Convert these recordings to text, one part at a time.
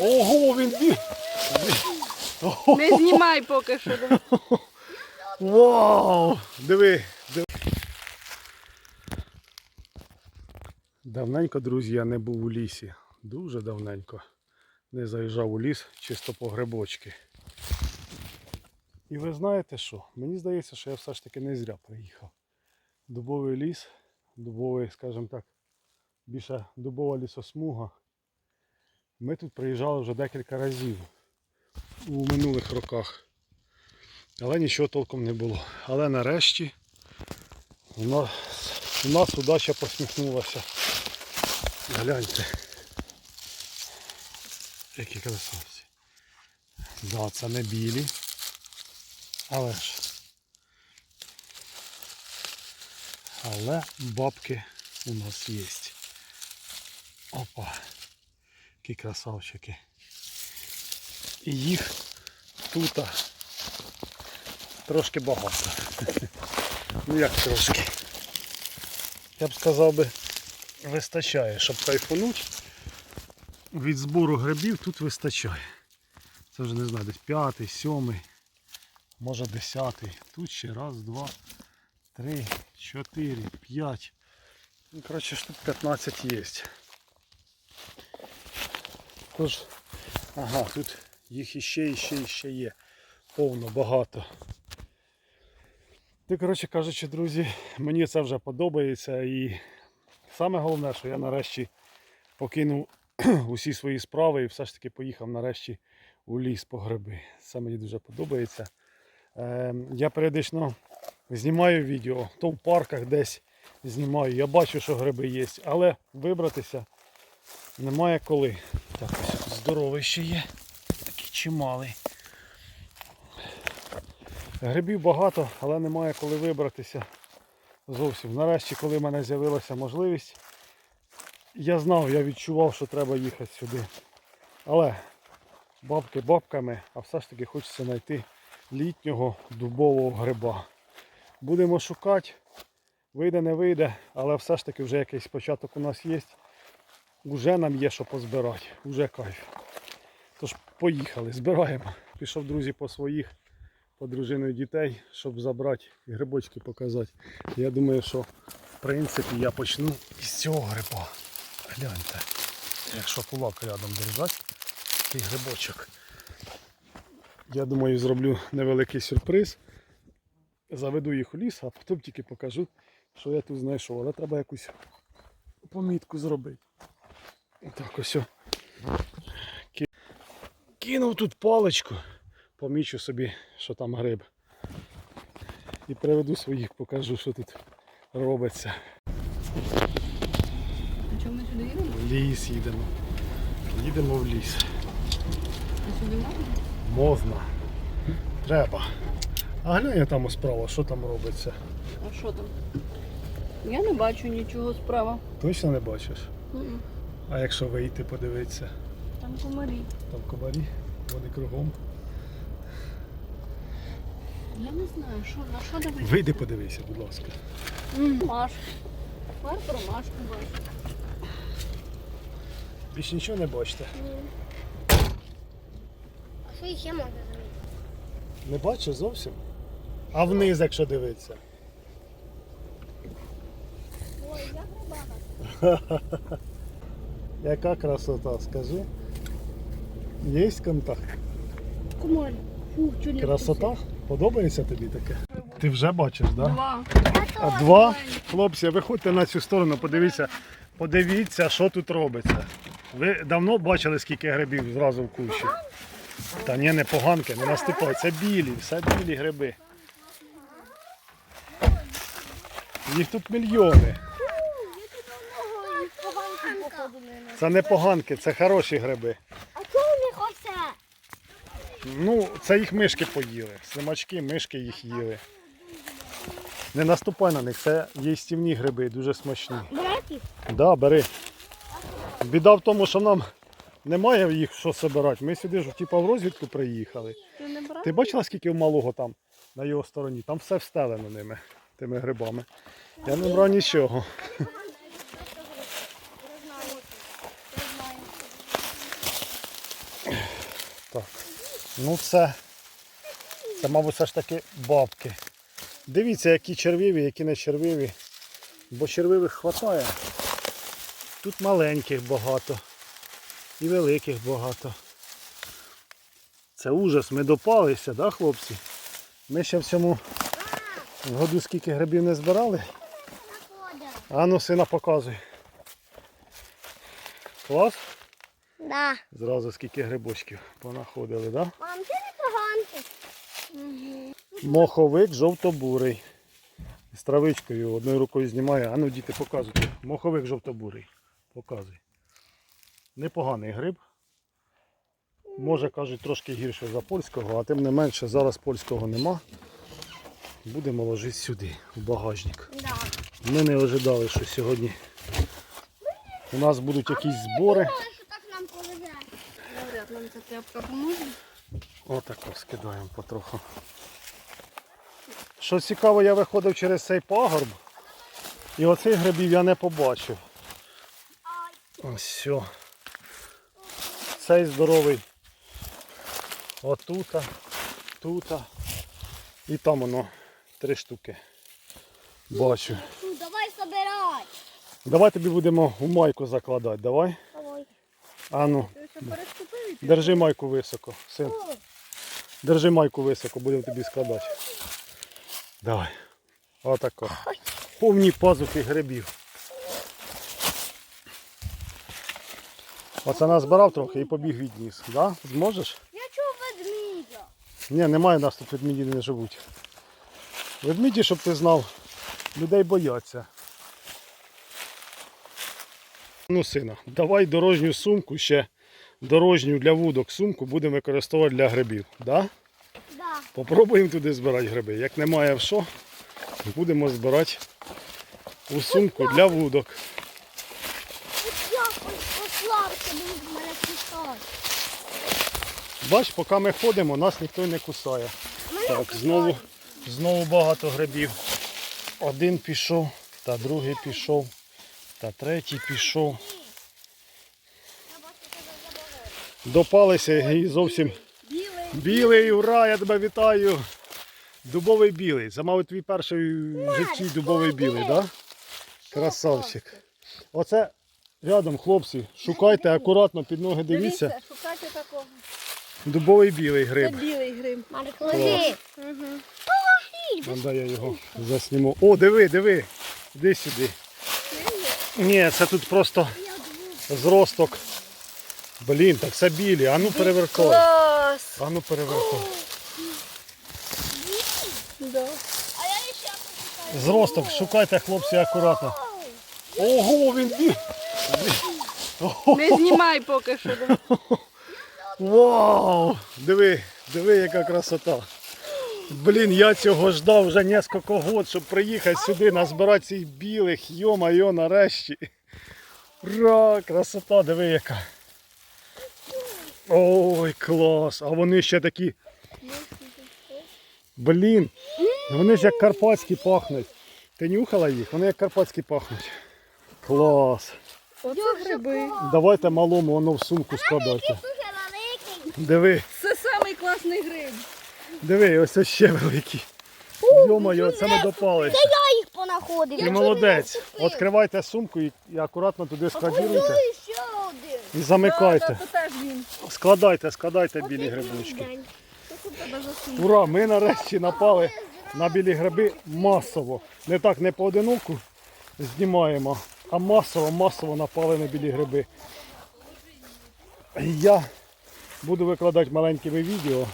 Ого, він біг. Не знімай поки що. Вау! Диви, диви. Давненько, друзі, я не був у лісі. Дуже давненько. Не заїжджав у ліс чисто по грибочки. І ви знаєте що? Мені здається, що я все ж таки не зря приїхав. Дубовий ліс, дубовий, скажімо так, більше дубова лісосмуга. Ми тут приїжджали вже декілька разів у минулих роках. Але нічого толком не було. Але нарешті у нас, у нас удача посміхнулася. Гляньте. Які красавці. Да, це не білі. Але ж. Але бабки у нас є. Опа. Які красавчики. І їх тут трошки багато. Ну як трошки. Я б сказав би, вистачає, щоб кайфануть. Від збору грибів тут вистачає. Це вже не знаю, десь п'ятий, сьомий, може десятий. Тут ще раз, два, три, чотири, п'ять. Ну, коротше, штук 15 є. Тож, ага, тут їх іще, іще, іще є. Повно, багато. Ти, коротше кажучи, друзі, мені це вже подобається і саме головне, що я нарешті покинув усі свої справи і все ж таки поїхав нарешті у ліс по гриби. Це мені дуже подобається. Е, я періодично знімаю відео, то в парках десь знімаю. Я бачу, що гриби є, але вибратися немає коли. Так, ось здоровий ще є. Такий чималий. Грибів багато, але немає коли вибратися зовсім. Нарешті, коли в мене з'явилася можливість, я знав, я відчував, що треба їхати сюди. Але бабки бабками, а все ж таки хочеться знайти літнього дубового гриба. Будемо шукати, вийде, не вийде, але все ж таки вже якийсь початок у нас є. Уже нам є що позбирати, уже кайф. Тож поїхали, збираємо. Пішов, друзі, по своїх по дружиною дітей, щоб забрати і грибочки показати. Я думаю, що в принципі я почну із цього гриба. Гляньте, якщо кулак рядом держати, такий грибочок. Я думаю, зроблю невеликий сюрприз. Заведу їх у ліс, а потім тільки покажу, що я тут знайшов. Але треба якусь помітку зробити. Так ось. Кинув тут паличку помічу собі, що там гриб. І приведу своїх, покажу, що тут робиться. А чому ми сюди їдемо? В ліс їдемо. Їдемо в ліс. А сюди можна? Можна. Треба. А глянь я там справа, що там робиться. А що там? Я не бачу нічого справа. Точно не бачиш? М-м. А якщо вийти подивитися, Там комарі. там комарі, вони кругом. Я не знаю, що, на що дивитися? Вийди подивися, будь ласка. М, Машку. Пар про Машку бачу. Більш нічого не бачите. А що ще можна зробити? Не бачиш зовсім? А вниз, якщо дивитися. Ой, як рибака. Яка красота, скажи. Є контакт? Комоль. Фух, не Красота? Подобається тобі таке? Ти вже бачиш, так? Да? Два. А два? Хлопці, виходьте на цю сторону, подивіться, подивіться, що тут робиться. Ви давно бачили, скільки грибів зразу в кущі? Та ні, не поганки, не наступай. Це білі, все білі гриби. Їх тут мільйони. Ой, поганки походу не Це не поганки, це хороші гриби. А чого у них оце? Ну, це їх мишки поїли. Слимачки, мишки їх їли. Не наступай на них, це їстівні гриби, дуже смачні. Братів? Да, бери. Біда в тому, що нам немає їх що збирати. Ми сюди ж типу, в розвідку приїхали. Ти не? Ти бачила, скільки в малого там на його стороні? Там все встелено ними, тими грибами. Я не брав нічого. Ну це. Це, мабуть, все ж таки бабки. Дивіться, які червиві, які не червиві. Бо червивих вистачає. Тут маленьких багато. І великих багато. Це ужас, ми допалися, да, хлопці? Ми ще в цьому году скільки грибів не збирали. А ну сина показуй. Клас? Да. Зразу скільки грибочків понаходили, да? Мам, ти не поганки. Угу. Моховик жовтобурий. З травичкою одною рукою знімає. А ну діти показуйте. Моховик жовтобурий. Показуй. Непоганий гриб. Може кажуть трошки гірше за польського, а тим не менше зараз польського нема. Будемо ложити сюди, в багажник. Да. Ми не ожидали, що сьогодні у нас будуть якісь збори. Думала, що так нам повезе. Тряпка поможе. Отако скидаємо потроху. Що цікаво, я виходив через цей пагорб. І оцих грибів я не побачив. Ось. Цей здоровий. Отута, тута. І там воно три штуки. Бачу. Ну, давай собирай. Давай тобі будемо у майку закладати. Давай. Давай. А ну, Держи майку високо. Син. Держи майку високо, будемо тобі складати. Давай. Отако. Повні пазухи грибів. Оце назбирав трохи і побіг відніс. Да? Зможеш? Я чув ведмідя. Ні, немає нас тут ведмеді не живуть. Ведмеді, щоб ти знав, людей бояться. Ну, сина, давай дорожню сумку ще, дорожню для вудок сумку будемо використовувати для грибів. Да? Да. Попробуємо туди збирати гриби. Як немає в що, будемо збирати у сумку для вудок. Бач, поки ми ходимо, нас ніхто не кусає. Так, знову, знову багато грибів. Один пішов, та другий пішов, та третій пішов. Я бачу, тебе забагато. Допалися і зовсім Білий. білий, ура, я тебе вітаю. Дубовий білий. Це, мабуть, твій перший в житті дубовий білий, так? Да? Красавчик. Оце рядом, хлопці, шукайте акуратно під ноги дивіться. Шукайте такого. Дубовий білий Це білий гриб. Дай я його засніму. О, диви, диви. Іди сюди. Ні, це тут просто зросток. Блін, так це білі. Перевертай. Клас! Ану перевертай. Да. А я ще. Зросток, шукайте, хлопці, акуратно. Ого, він бі- Не знімай поки що. Вау! Диви, диви, яка красота. Блін, я цього ждав вже кілька років, щоб приїхати сюди, назбирати цих білих, йо-майо, нарешті. Ура, красота, диви яка. Ой, клас. А вони ще такі. Блін, вони ж як карпатські пахнуть. Ти нюхала їх? Вони як карпатські пахнуть. Клас. Оце гриби. Давайте малому воно в сумку великий. Диви. Це самий класний гриб. Диви, ось ось ще великий. Йо-моє, це ми допалися. Я їх понаходив. Ти молодець. Відкривайте сумку і, і акуратно туди складіруйте. І замикайте. Складайте, складайте білі грибочки. Ура! Ми нарешті напали на білі гриби масово. Не так не поодиноку знімаємо, а масово, масово напали на білі гриби. Я буду викладати маленькими відео.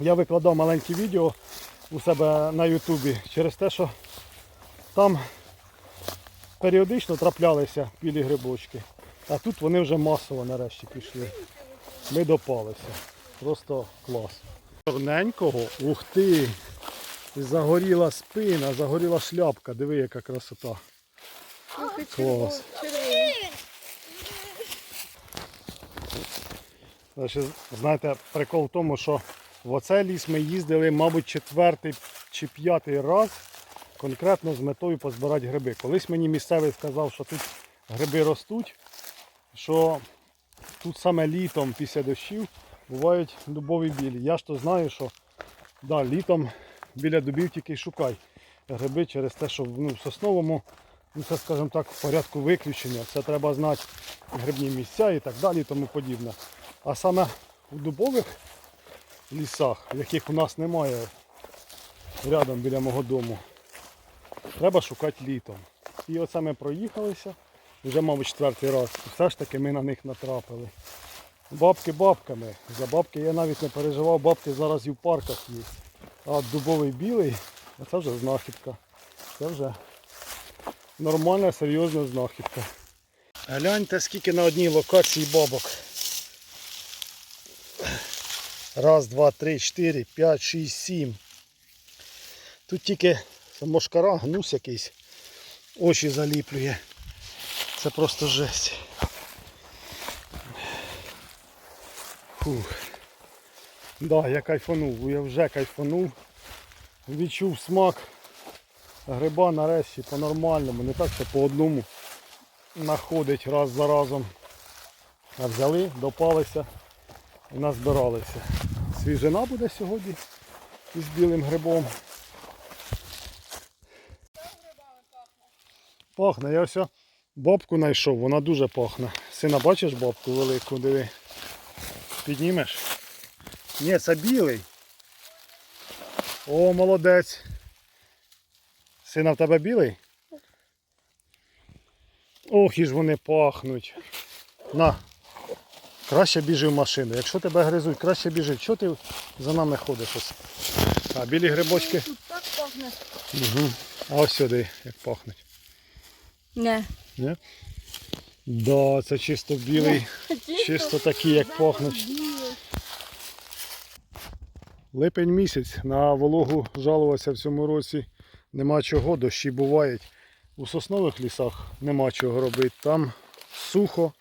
Я викладав маленькі відео у себе на Ютубі через те, що там періодично траплялися білі грибочки. А тут вони вже масово нарешті пішли. Ми допалися. Просто клас. Чорненького, ух ти! Загоріла спина, загоріла шляпка. Диви, яка красота. Клас. Знаєте, прикол в тому, що в оцей ліс ми їздили, мабуть, четвертий чи п'ятий раз конкретно з метою позбирати гриби. Колись мені місцевий сказав, що тут гриби ростуть, що тут саме літом після дощів бувають дубові білі. Я ж то знаю, що да, літом біля дубів тільки й шукай гриби через те, що ну, в сосновому, ну це скажімо так, в порядку виключення. Це треба знати грибні місця і так далі і тому подібне. А саме у дубових лісах, яких у нас немає рядом біля мого дому, треба шукати літом. І оце ми проїхалися, вже, мабуть, четвертий раз. І все ж таки ми на них натрапили. Бабки бабками. За бабки я навіть не переживав, бабки зараз і в парках є. А дубовий білий, це вже знахідка. Це вже нормальна, серйозна знахідка. Гляньте, скільки на одній локації бабок. Раз, два, три, чотири, п'ять, шість, сім. Тут тільки мошкара, гнус якийсь. Очі заліплює. Це просто жесть. Фух. Да, я кайфанув, я вже кайфанув. Відчув смак гриба нарешті по-нормальному, не так, що по одному находить раз за разом. А взяли, допалися і назбиралися. Свіжина буде сьогодні із білим грибом. Пахне, я ось бабку знайшов, вона дуже пахне. Сина, бачиш бабку велику, диви. Піднімеш? Ні, це білий. О, молодець. Сина в тебе білий? Ох, і ж вони пахнуть. На. Краще біжи в машину. Якщо тебе гризуть, краще біжи. Чого ти за нами ходиш? ось? А білі грибочки? Тут так пахне. Угу. А ось сюди, як пахнуть. Не. Не? Да, це чисто білий. Чисто такі, як пахнуть. Липень місяць на вологу жалуватися в цьому році нема чого, дощі бувають. У соснових лісах нема чого робити. Там сухо.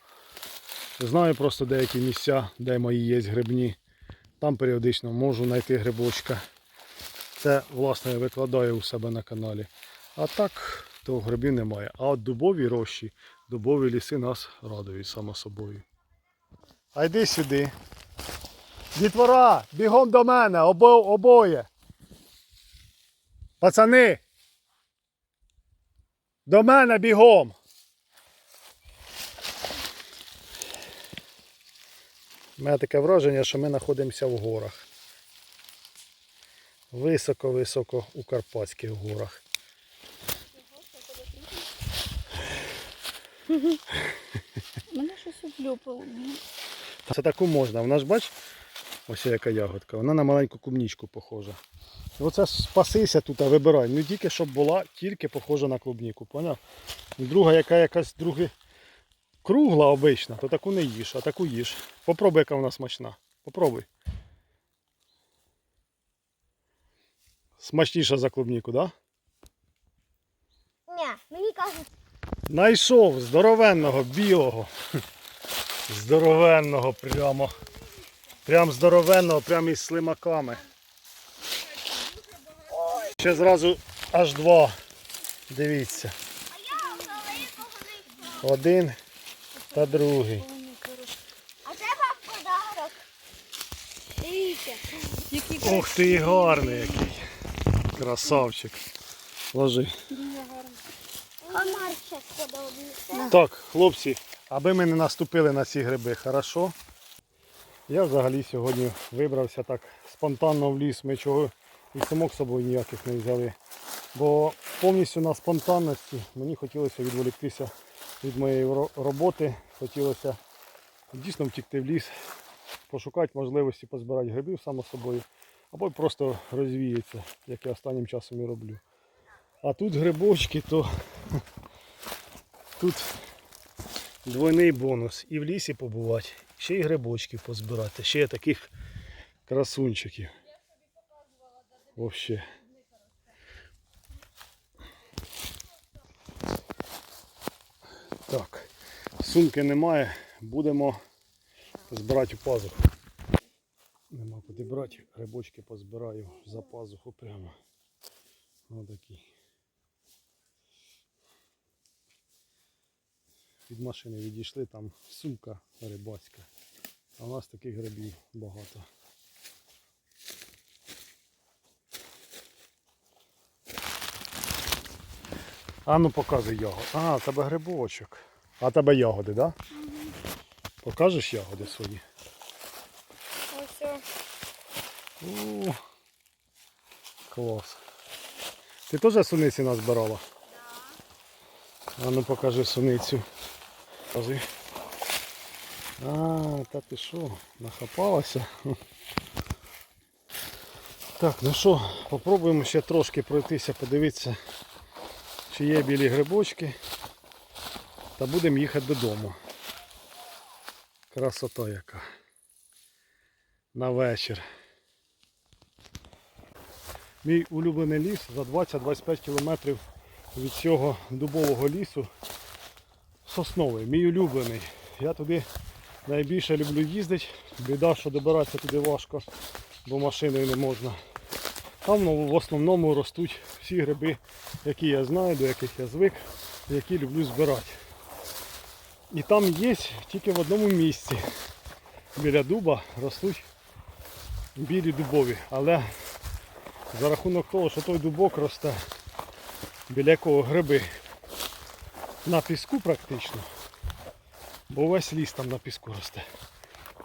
Знаю просто деякі місця, де мої є грибні. Там періодично можу знайти грибочка. Це, власне, я викладаю у себе на каналі. А так, то грибів немає. А от дубові рощі, дубові ліси нас радують само собою. А йди сюди. Дітвора, бігом до мене, обо, обоє. Пацани. До мене бігом. У мене таке враження, що ми знаходимося в горах. Високо-високо у Карпатських горах. Мене щось облюпало. Це таку можна. Вона ж бач, ось яка ягодка, вона на маленьку клубнічку похожа. Оце спасися тут, а вибирай. Ну тільки щоб була тільки похожа на клубніку, поняв? Друга, яка якась друга кругла обична, то таку не їж, а таку їж. Попробуй, яка вона смачна. Попробуй. Смачніша за клубніку, так? Да? Ні, мені кажуть, Найшов здоровенного білого. Здоровенного прямо. Прям здоровенного, прямо із слимаками. Ще зразу аж два. Дивіться. Один та другий. А це вам подарок. Дивіться. Ух ти, гарний який. Красавчик. Ложи. Так, хлопці, аби ми не наступили на ці гриби, хорошо? Я взагалі сьогодні вибрався так спонтанно в ліс. Ми чого і сумок з собою ніяких не взяли. Бо повністю на спонтанності мені хотілося відволіктися від моєї роботи. Хотілося дійсно втікти в ліс, пошукати можливості позбирати грибів само собою, або просто розвіятися, як я останнім часом і роблю. А тут грибочки, то тут двойний бонус. І в лісі побувати, ще й грибочків позбирати. Ще таких красунчиків. Вообще. Так, сумки немає, будемо збирати у пазуху. Нема куди брати, грибочки позбираю за пазуху прямо. Отакі. Від машини відійшли, там сумка рибацька. А у нас таких грибів багато. А ну показуй ягоди. А, у тебе грибочок. А у тебе ягоди, так? Да? Покажеш ягоди свої? Ось. О, клас. Ти теж суниці назбирала? А ну покажи суницю. Покажи. А, та ти що, нахапалася? Так, ну що, попробуємо ще трошки пройтися, подивитися, чи є білі грибочки. Та будемо їхати додому. Красота яка. На вечір. Мій улюблений ліс за 20-25 кілометрів від цього дубового лісу. Сосновий, мій улюблений. Я туди найбільше люблю їздити. Біда, що добиратися туди важко, бо машиною не можна. Там ну, в основному ростуть всі гриби, які я знаю, до яких я звик, які люблю збирати. І там є тільки в одному місці. Біля дуба ростуть білі дубові. Але за рахунок того, що той дубок росте, біля якого гриби на піску практично, бо весь ліс там на піску росте.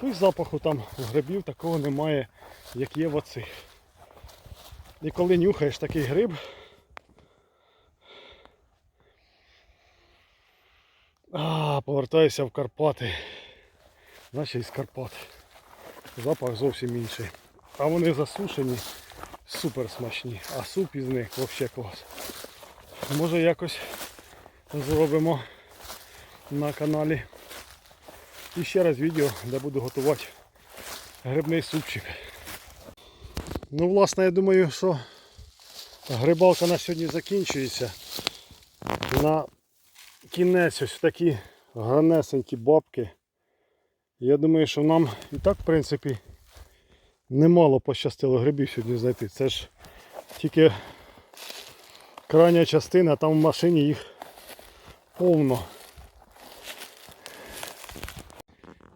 То й запаху там грибів такого немає, як є в оцих. І коли нюхаєш такий гриб, а, повертаюся в Карпати. Значить із Карпат. Запах зовсім інший. А вони засушені, супер смачні. А суп із них взагалі клас. Може якось зробимо на каналі. І ще раз відео, де буду готувати грибний супчик. Ну, власне, я думаю, що грибалка на сьогодні закінчується. На кінець ось такі гарнесенькі бабки. Я думаю, що нам і так, в принципі, немало пощастило грибів сьогодні знайти. Це ж тільки крайня частина, там в машині їх повно.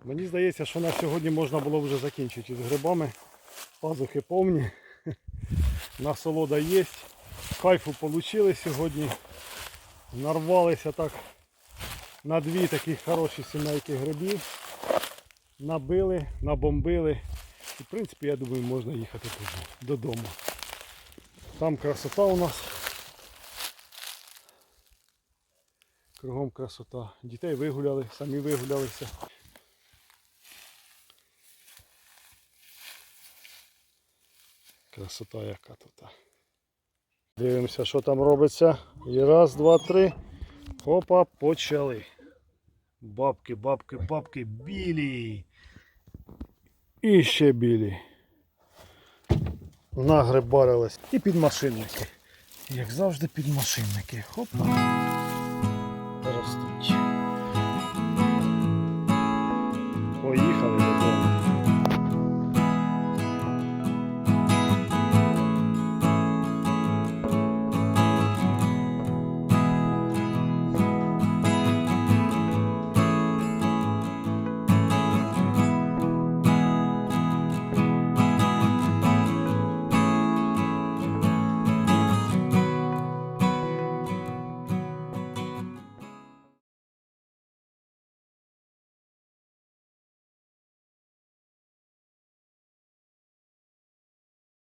Мені здається, що на сьогодні можна було вже закінчити з грибами. Пазухи повні. Насолода є. Кайфу отримали сьогодні. Нарвалися так на дві такі хороші сімейки грибів. Набили, набомбили. І в принципі, я думаю, можна їхати туди, додому. Там красота у нас. Кругом красота. Дітей вигуляли, самі вигулялися. Красота яка тут. Дивимося, що там робиться. І раз, два, три. Опа, почали. Бабки, бабки, бабки, білі. І ще білі. Нагрибарились. І підмашинники. Як завжди підмашинники. Хопа. Ростуть.